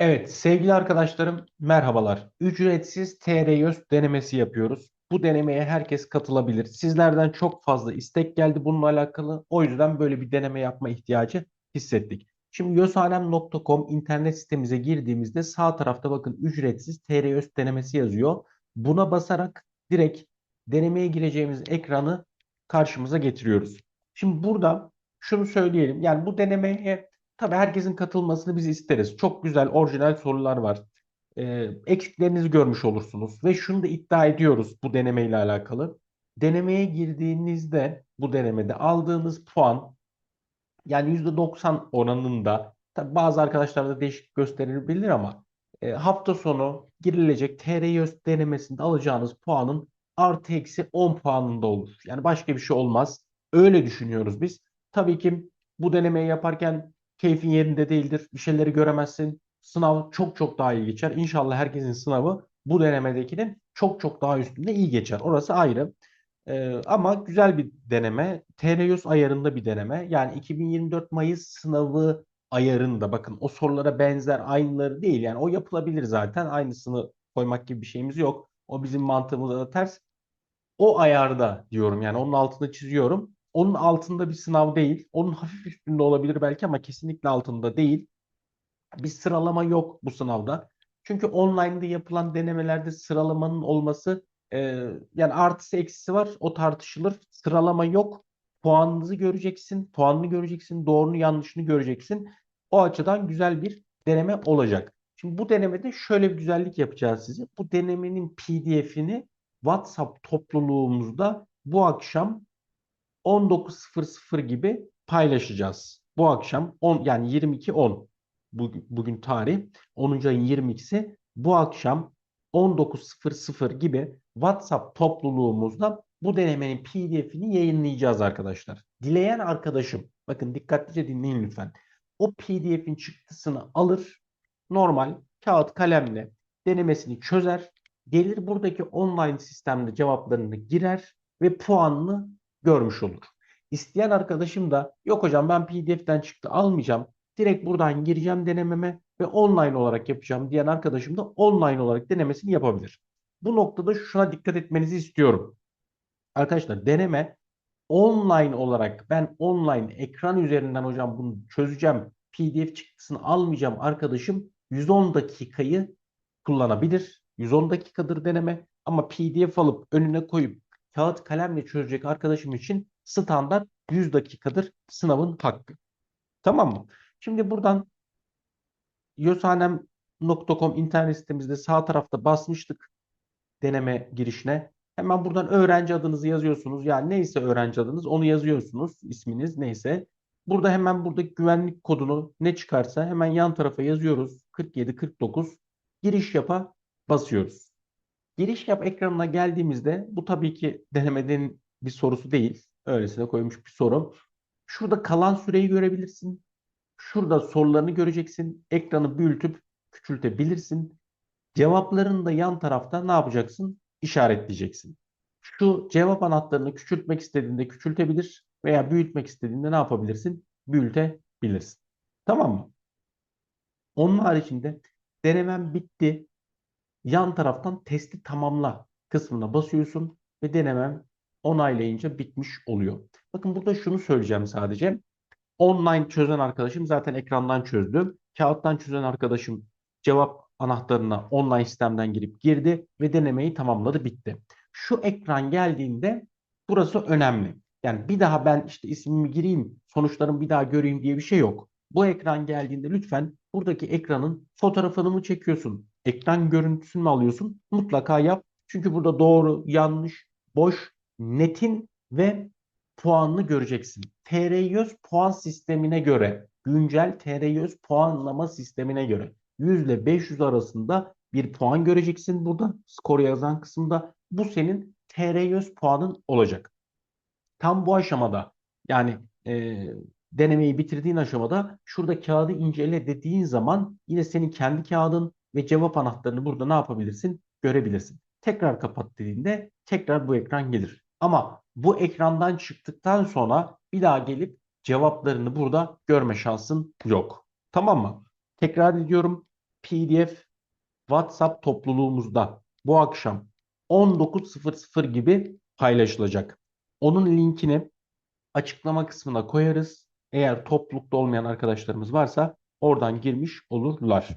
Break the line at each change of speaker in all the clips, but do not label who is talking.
Evet sevgili arkadaşlarım merhabalar. Ücretsiz TR100 denemesi yapıyoruz. Bu denemeye herkes katılabilir. Sizlerden çok fazla istek geldi bununla alakalı. O yüzden böyle bir deneme yapma ihtiyacı hissettik. Şimdi yosanem.com internet sitemize girdiğimizde sağ tarafta bakın ücretsiz TR100 denemesi yazıyor. Buna basarak direkt denemeye gireceğimiz ekranı karşımıza getiriyoruz. Şimdi burada şunu söyleyelim. Yani bu denemeye Tabii herkesin katılmasını biz isteriz. Çok güzel, orijinal sorular var. Ee, eksiklerinizi görmüş olursunuz. Ve şunu da iddia ediyoruz bu denemeyle alakalı. Denemeye girdiğinizde bu denemede aldığınız puan yani %90 oranında tabii bazı arkadaşlarda değişik gösterilebilir ama e, hafta sonu girilecek TR100 denemesinde alacağınız puanın artı eksi 10 puanında olur. Yani başka bir şey olmaz. Öyle düşünüyoruz biz. Tabii ki bu denemeyi yaparken keyfin yerinde değildir. Bir şeyleri göremezsin. Sınav çok çok daha iyi geçer. İnşallah herkesin sınavı bu denemedekinin çok çok daha üstünde iyi geçer. Orası ayrı. Ee, ama güzel bir deneme. TR100 ayarında bir deneme. Yani 2024 Mayıs sınavı ayarında bakın o sorulara benzer aynıları değil. Yani o yapılabilir zaten. Aynısını koymak gibi bir şeyimiz yok. O bizim mantığımıza da ters. O ayarda diyorum yani onun altını çiziyorum. Onun altında bir sınav değil. Onun hafif üstünde olabilir belki ama kesinlikle altında değil. Bir sıralama yok bu sınavda. Çünkü online'da yapılan denemelerde sıralamanın olması e, yani artısı eksisi var. O tartışılır. Sıralama yok. Puanınızı göreceksin. Puanını göreceksin. Doğrunu yanlışını göreceksin. O açıdan güzel bir deneme olacak. Şimdi bu denemede şöyle bir güzellik yapacağız size. Bu denemenin PDF'ini WhatsApp topluluğumuzda bu akşam 19.00 gibi paylaşacağız. Bu akşam 10 yani 22.10 bugün, tarih 10. ayın 22'si bu akşam 19.00 gibi WhatsApp topluluğumuzda bu denemenin PDF'ini yayınlayacağız arkadaşlar. Dileyen arkadaşım bakın dikkatlice dinleyin lütfen. O PDF'in çıktısını alır normal kağıt kalemle denemesini çözer. Gelir buradaki online sistemde cevaplarını girer ve puanını görmüş olur. İsteyen arkadaşım da yok hocam ben PDF'den çıktı almayacağım. Direkt buradan gireceğim denememe ve online olarak yapacağım diyen arkadaşım da online olarak denemesini yapabilir. Bu noktada şuna dikkat etmenizi istiyorum. Arkadaşlar deneme online olarak ben online ekran üzerinden hocam bunu çözeceğim. PDF çıktısını almayacağım arkadaşım 110 dakikayı kullanabilir. 110 dakikadır deneme ama PDF alıp önüne koyup kağıt kalemle çözecek arkadaşım için standart 100 dakikadır sınavın hakkı. Tamam mı? Şimdi buradan yosanem.com internet sitemizde sağ tarafta basmıştık deneme girişine. Hemen buradan öğrenci adınızı yazıyorsunuz. Yani neyse öğrenci adınız onu yazıyorsunuz. isminiz neyse. Burada hemen buradaki güvenlik kodunu ne çıkarsa hemen yan tarafa yazıyoruz. 4749 giriş yapa basıyoruz. Giriş yap ekranına geldiğimizde bu tabii ki denemeden bir sorusu değil. Öylesine koymuş bir soru. Şurada kalan süreyi görebilirsin. Şurada sorularını göreceksin. Ekranı büyütüp küçültebilirsin. Cevaplarını da yan tarafta ne yapacaksın? İşaretleyeceksin. Şu cevap anahtarını küçültmek istediğinde küçültebilir veya büyütmek istediğinde ne yapabilirsin? Büyütebilirsin. Tamam mı? Onun haricinde denemem bitti yan taraftan testi tamamla kısmına basıyorsun ve denemem onaylayınca bitmiş oluyor. Bakın burada şunu söyleyeceğim sadece. Online çözen arkadaşım zaten ekrandan çözdü. Kağıttan çözen arkadaşım cevap anahtarına online sistemden girip girdi ve denemeyi tamamladı bitti. Şu ekran geldiğinde burası önemli. Yani bir daha ben işte ismimi gireyim, sonuçlarımı bir daha göreyim diye bir şey yok. Bu ekran geldiğinde lütfen buradaki ekranın fotoğrafını mı çekiyorsun? Ekran görüntüsünü mü alıyorsun? Mutlaka yap. Çünkü burada doğru, yanlış, boş, netin ve puanını göreceksin. TR100 puan sistemine göre, güncel TR100 puanlama sistemine göre 100 ile 500 arasında bir puan göreceksin burada skor yazan kısımda. Bu senin TR100 puanın olacak. Tam bu aşamada yani e, denemeyi bitirdiğin aşamada şurada kağıdı incele dediğin zaman yine senin kendi kağıdın ve cevap anahtarını burada ne yapabilirsin? Görebilirsin. Tekrar kapat dediğinde tekrar bu ekran gelir. Ama bu ekrandan çıktıktan sonra bir daha gelip cevaplarını burada görme şansın yok. Tamam mı? Tekrar ediyorum. PDF WhatsApp topluluğumuzda bu akşam 19.00 gibi paylaşılacak. Onun linkini açıklama kısmına koyarız. Eğer toplulukta olmayan arkadaşlarımız varsa oradan girmiş olurlar.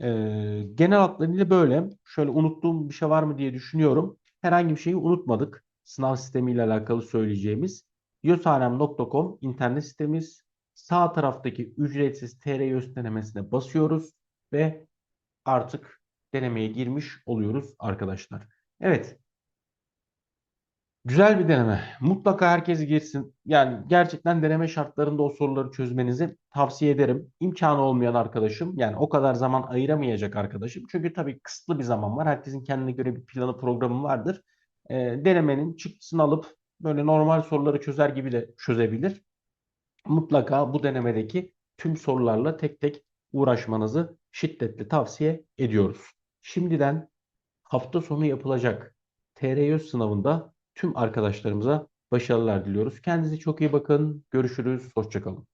Ee, genel hatlarıyla böyle. Şöyle unuttuğum bir şey var mı diye düşünüyorum. Herhangi bir şeyi unutmadık. Sınav sistemiyle alakalı söyleyeceğimiz. yosanem.com internet sitemiz. Sağ taraftaki ücretsiz TR YÖS denemesine basıyoruz ve artık denemeye girmiş oluyoruz arkadaşlar. Evet. Güzel bir deneme. Mutlaka herkes girsin. Yani gerçekten deneme şartlarında o soruları çözmenizi tavsiye ederim. İmkanı olmayan arkadaşım, yani o kadar zaman ayıramayacak arkadaşım. Çünkü tabii kısıtlı bir zaman var. Herkesin kendine göre bir planı, programı vardır. Ee, denemenin çıktısını alıp böyle normal soruları çözer gibi de çözebilir. Mutlaka bu denemedeki tüm sorularla tek tek uğraşmanızı şiddetle tavsiye ediyoruz. Şimdiden hafta sonu yapılacak TR100 sınavında tüm arkadaşlarımıza başarılar diliyoruz. Kendinize çok iyi bakın. Görüşürüz. Hoşçakalın.